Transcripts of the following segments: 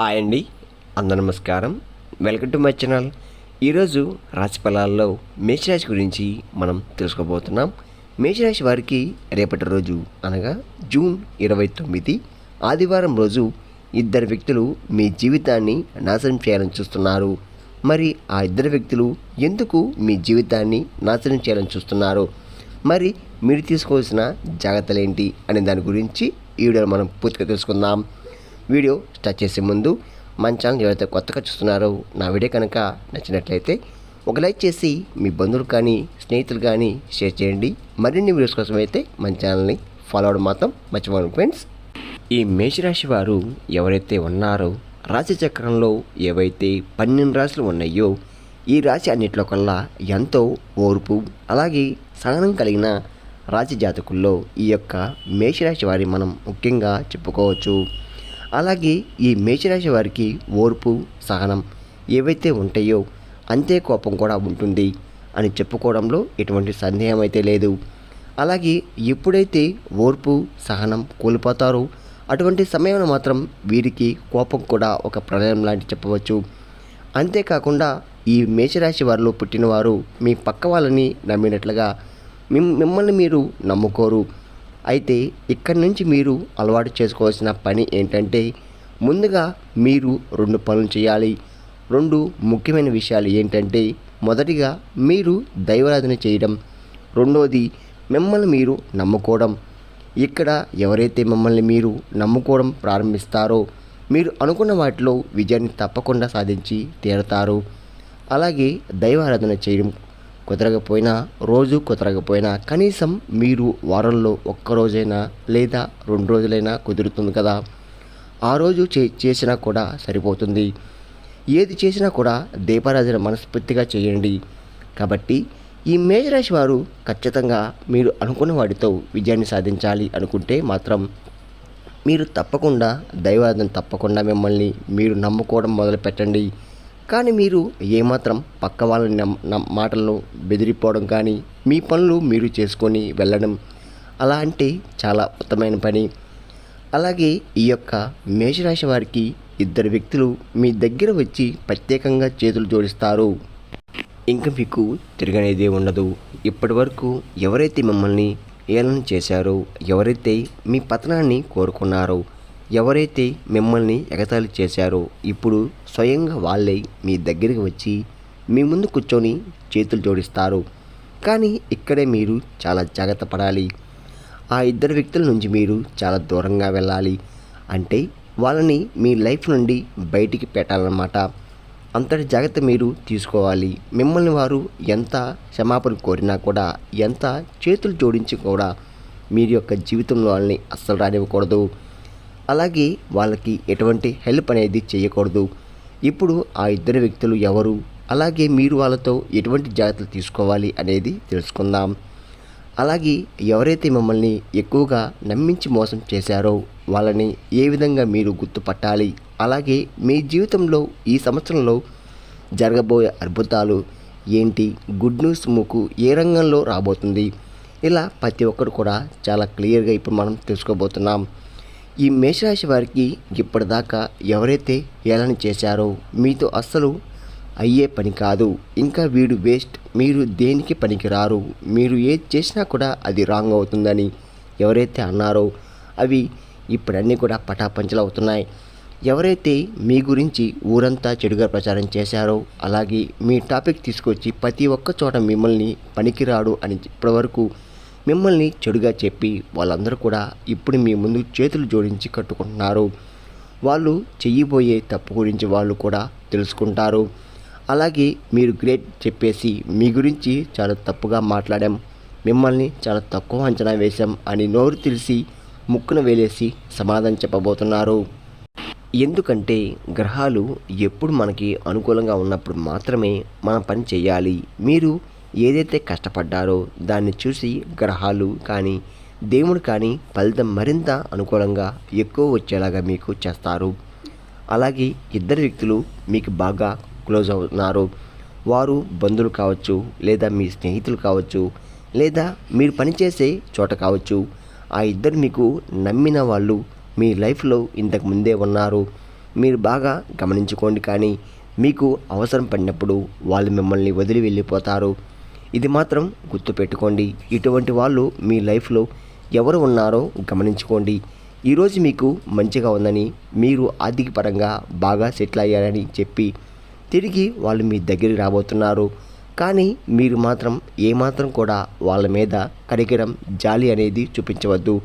Hi అండి. అందరు నమస్కారం. Welcome to my channel. ఈరోజు రాశి ఫలాల్లో మేషరాశి గురించి మనం తెలుసుకోబోతున్నాం. మేషరాశి వారికి రేపటి రోజు అనగా జూన్ ఇరవై తొమ్మిది ఆదివారం రోజు ఇద్దరు వ్యక్తులు మీ జీవితాన్ని నాశనం చేయాలని చూస్తున్నారు. మరి ఆ ఇద్దరు వ్యక్తులు ఎందుకు మీ జీవితాన్ని నాశనం చేయాలని చూస్తున్నారు? మరి మీరు తీసుకోవాల్సిన జాగ్రత్తలు ఏంటి అనే దాని గురించి ఈ వీడియోలో మనం పూర్తిగా తెలుసుకుందాం. వీడియో స్టార్ట్ చేసే ముందు మన ఛానల్ ఎవరైతే కొత్తగా చూస్తున్నారో నా వీడియో కనుక నచ్చినట్లయితే ఒక లైక్ చేసి మీ బంధువులు కానీ స్నేహితులు కానీ షేర్ చేయండి. మరిన్ని వీడియోస్ కోసం అయితే మన ఛానల్ని ఫాలో అవడం మాత్రం మర్చిపోండి ఫ్రెండ్స్. ఈ మేషరాశి వారు ఎవరైతే ఉన్నారో రాశి చక్రంలో ఏవైతే పన్నెండు రాశులు ఉన్నాయో ఈ రాశి అన్నింటిలో కల్లా ఎంతో ఓర్పు అలాగే సహనం కలిగిన రాశి జాతకుల్లో ఈ యొక్క మేషరాశి వారి మనం ముఖ్యంగా చెప్పుకోవచ్చు. అలాగే ఈ మేషరాశి వారికి ఓర్పు సహనం ఏవైతే ఉంటాయో అంతే కోపం కూడా ఉంటుంది అని చెప్పుకోవడంలో ఎటువంటి సందేహం అయితే లేదు. అలాగే ఎప్పుడైతే ఓర్పు సహనం కోల్పోతారో అటువంటి సమయంలో మాత్రం వీరికి కోపం కూడా ఒక ప్రళయం లాంటి చెప్పవచ్చు. అంతేకాకుండా ఈ మేషరాశి వారిలో పుట్టినవారు మీ పక్క వాళ్ళని నమ్మినట్లుగా మిమ్ మిమ్మల్ని మీరు నమ్ముకోరు. అయితే ఇక్కడి నుంచి మీరు అలవాటు చేసుకోవాల్సిన పని ఏంటంటే ముందుగా మీరు రెండు పనులు చేయాలి. రెండు ముఖ్యమైన విషయాలు ఏంటంటే మొదటిగా మీరు దైవారాధన చేయడం. రెండోది మిమ్మల్ని మీరు నమ్ముకోవడం. ఇక్కడ ఎవరైతే మిమ్మల్ని మీరు నమ్ముకోవడం ప్రారంభిస్తారో మీరు అనుకున్న వాటిలో విజయాన్ని తప్పకుండా సాధించి తీరతారు. అలాగే దైవారాధన చేయడం కుదరకపోయినా రోజు కుదరకపోయినా కనీసం మీరు వారంలో ఒక్క రోజైనా లేదా రెండు రోజులైనా కుదురుతుంది కదా. ఆ రోజు చే చేసినా కూడా సరిపోతుంది. ఏది చేసినా కూడా దీపారాధన మనస్ఫూర్తిగా చేయండి. కాబట్టి ఈ మేజరాశి వారు ఖచ్చితంగా మీరు అనుకున్న వాటితో విజయాన్ని సాధించాలి అనుకుంటే మాత్రం మీరు తప్పకుండా దైవారాధన తప్పకుండా మిమ్మల్ని మీరు నమ్ముకోవడం మొదలు పెట్టండి కానీ మీరు ఏమాత్రం పక్క వాళ్ళని మాటలను బెదిరిపోవడం కానీ మీ పనులు మీరు చేసుకొని వెళ్ళడం అలా అంటే చాలా ఉత్తమైన పని. అలాగే ఈ యొక్క మేషరాశి వారికి ఇద్దరు వ్యక్తులు మీ దగ్గర వచ్చి ప్రత్యేకంగా చేతులు జోడిస్తారు. ఇంకా మీకు తిరగనేదే ఉండదు. ఇప్పటి వరకు ఎవరైతే మిమ్మల్ని ఏలన చేశారో ఎవరైతే మీ పతనాన్ని కోరుకున్నారో ఎవరైతే మిమ్మల్ని ఎగతాళి చేశారో ఇప్పుడు స్వయంగా వాళ్ళే మీ దగ్గరికి వచ్చి మీ ముందు కూర్చొని చేతులు జోడిస్తారు. కానీ ఇక్కడే మీరు చాలా జాగ్రత్త పడాలి. ఆ ఇద్దరు వ్యక్తుల నుంచి మీరు చాలా దూరంగా వెళ్ళాలి. అంటే వాళ్ళని మీ లైఫ్ నుండి బయటికి పెట్టాలన్నమాట. అంతటి జాగ్రత్త మీరు తీసుకోవాలి. మిమ్మల్ని వారు ఎంత క్షమాపణ కోరినా కూడా ఎంత చేతులు జోడించి కూడా మీరు యొక్క జీవితంలో వాళ్ళని అస్సలు రానివ్వకూడదు. అలాగే వాళ్ళకి ఎటువంటి హెల్ప్ అనేది చేయకూడదు. ఇప్పుడు ఆ ఇద్దరు వ్యక్తులు ఎవరు? అలాగే మీరు వాళ్ళతో ఎటువంటి జాగ్రత్తలు తీసుకోవాలి అనేది తెలుసుకుందాం. అలాగే ఎవరైతే మిమ్మల్ని ఎక్కువగా నమ్మించి మోసం చేశారో వాళ్ళని ఏ విధంగా మీరు గుర్తుపట్టాలి? అలాగే మీ జీవితంలో ఈ సంవత్సరంలో జరగబోయే అద్భుతాలు ఏంటి? గుడ్ న్యూస్ మీకు ఏ రంగంలో రాబోతుంది? ఇలా ప్రతి ఒక్కరు కూడా చాలా క్లియర్గా ఇప్పుడు మనం తెలుసుకోబోతున్నాం. ఈ మేషరాశి వారికి ఇప్పటిదాకా ఎవరైతే ఏలని చేశారో మీతో అస్సలు అయ్యే పని కాదు. ఇంకా వీడు వేస్ట్ మీరు దేనికి పనికిరారు? మీరు ఏది చేసినా కూడా అది రాంగ్ అవుతుందని ఎవరైతే అన్నారో అవి ఇప్పుడన్నీ కూడా పటాపంచలు అవుతున్నాయి. ఎవరైతే మీ గురించి ఊరంతా చెడుగా ప్రచారం చేశారో అలాగే మీ టాపిక్ తీసుకొచ్చి ప్రతి ఒక్క చోట మిమ్మల్ని పనికిరాడు అని ఇప్పటివరకు మిమ్మల్ని చెడుగా చెప్పి వాళ్ళందరూ కూడా ఇప్పుడు మీ ముందు చేతులు జోడించి కట్టుకుంటున్నారు. వాళ్ళు చెయ్యిపోయే తప్పు గురించి వాళ్ళు కూడా తెలుసుకుంటారు. అలాగే మీరు గ్రేట్ చెప్పేసి మీ గురించి చాలా తప్పుగా మాట్లాడాం. మిమ్మల్ని చాలా తక్కువ అంచనా వేశాం అని నోరు తెలిసి ముక్కున వేలేసి సమాధానం చెప్పబోతున్నారు. ఎందుకంటే గ్రహాలు ఎప్పుడు మనకి అనుకూలంగా ఉన్నప్పుడు మాత్రమే మన పని చేయాలి. మీరు ఏదైతే కష్టపడ్డారో దాన్ని చూసి గ్రహాలు కానీ దేవుడు కానీ ఫలితం మరింత అనుకూలంగా ఎక్కువ వచ్చేలాగా మీకు చేస్తారు. అలాగే ఇద్దరు వ్యక్తులు మీకు బాగా క్లోజ్ అవుతున్నారు. వారు బంధువులు కావచ్చు లేదా మీ స్నేహితులు కావచ్చు లేదా మీరు పనిచేసే చోట కావచ్చు. ఆ ఇద్దరు మీకు నమ్మిన వాళ్ళు మీ లైఫ్లో ఇంతకు ముందే ఉన్నారు. మీరు బాగా గమనించుకోండి కానీ మీకు అవసరం పడినప్పుడు వాళ్ళు మిమ్మల్ని వదిలి వెళ్ళిపోతారు. ఇది మాత్రం గుర్తుపెట్టుకోండి. ఇటువంటి వాళ్ళు మీ లైఫ్లో ఎవరు ఉన్నారో గమనించుకోండి. ఈరోజు మీకు మంచిగా ఉందని మీరు ఆర్థిక పరంగా బాగా సెటిల్ అయ్యారని చెప్పి తిరిగి వాళ్ళు మీ దగ్గరికి రాబోతున్నారు. కానీ మీరు మాత్రం ఏమాత్రం కూడా వాళ్ళ మీద కరికరం జాలి అనేది చూపించవద్దు.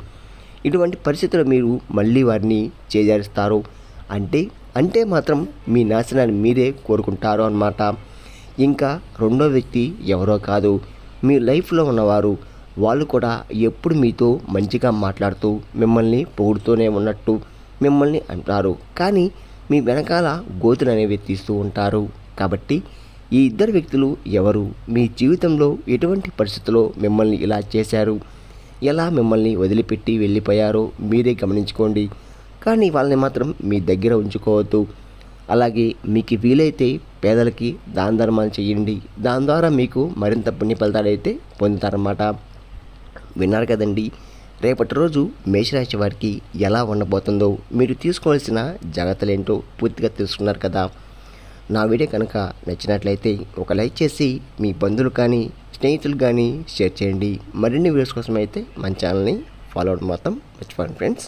ఇటువంటి పరిస్థితుల్లో మీరు మళ్ళీ వారిని చేజారిస్తారు. అంటే అంటే మాత్రం మీ నాశనాన్ని మీరే కోరుకుంటారు అన్నమాట. ఇంకా రెండో వ్యక్తి ఎవరో కాదు. మీ లైఫ్లో ఉన్నవారు వాళ్ళు కూడా ఎప్పుడు మీతో మంచిగా మాట్లాడుతూ మిమ్మల్ని పొగుడుతూనే ఉన్నట్టు మిమ్మల్ని అంటారు. కానీ మీ వెనకాల గోతులు అనేవి తీస్తూ ఉంటారు. కాబట్టి ఈ ఇద్దరు వ్యక్తులు ఎవరు? మీ జీవితంలో ఎటువంటి పరిస్థితుల్లో మిమ్మల్ని ఇలా చేశారు? ఎలా మిమ్మల్ని వదిలిపెట్టి వెళ్ళిపోయారో మీరే గమనించుకోండి. కానీ వాళ్ళని మాత్రం మీ దగ్గర ఉంచుకోవద్దు. అలాగే మీకు వీలైతే పేదలకి దాన ధర్మాలు చేయండి. దాని ద్వారా మీకు మరింత పుణ్య అయితే పొందుతారన్నమాట. విన్నారు కదండి. రేపటి రోజు మేషరాశి వారికి ఎలా ఉండబోతుందో మీరు తీసుకోవాల్సిన జాగ్రత్తలు ఏంటో పూర్తిగా తెలుసుకున్నారు కదా. నా వీడియో కనుక నచ్చినట్లయితే ఒక లైక్ చేసి మీ బంధువులు కానీ స్నేహితులు కానీ షేర్ చేయండి. మరిన్ని వీడియోస్ కోసం అయితే మన ఛానల్ని ఫాలో అవడం మొత్తం మర్చిపోండి ఫ్రెండ్స్.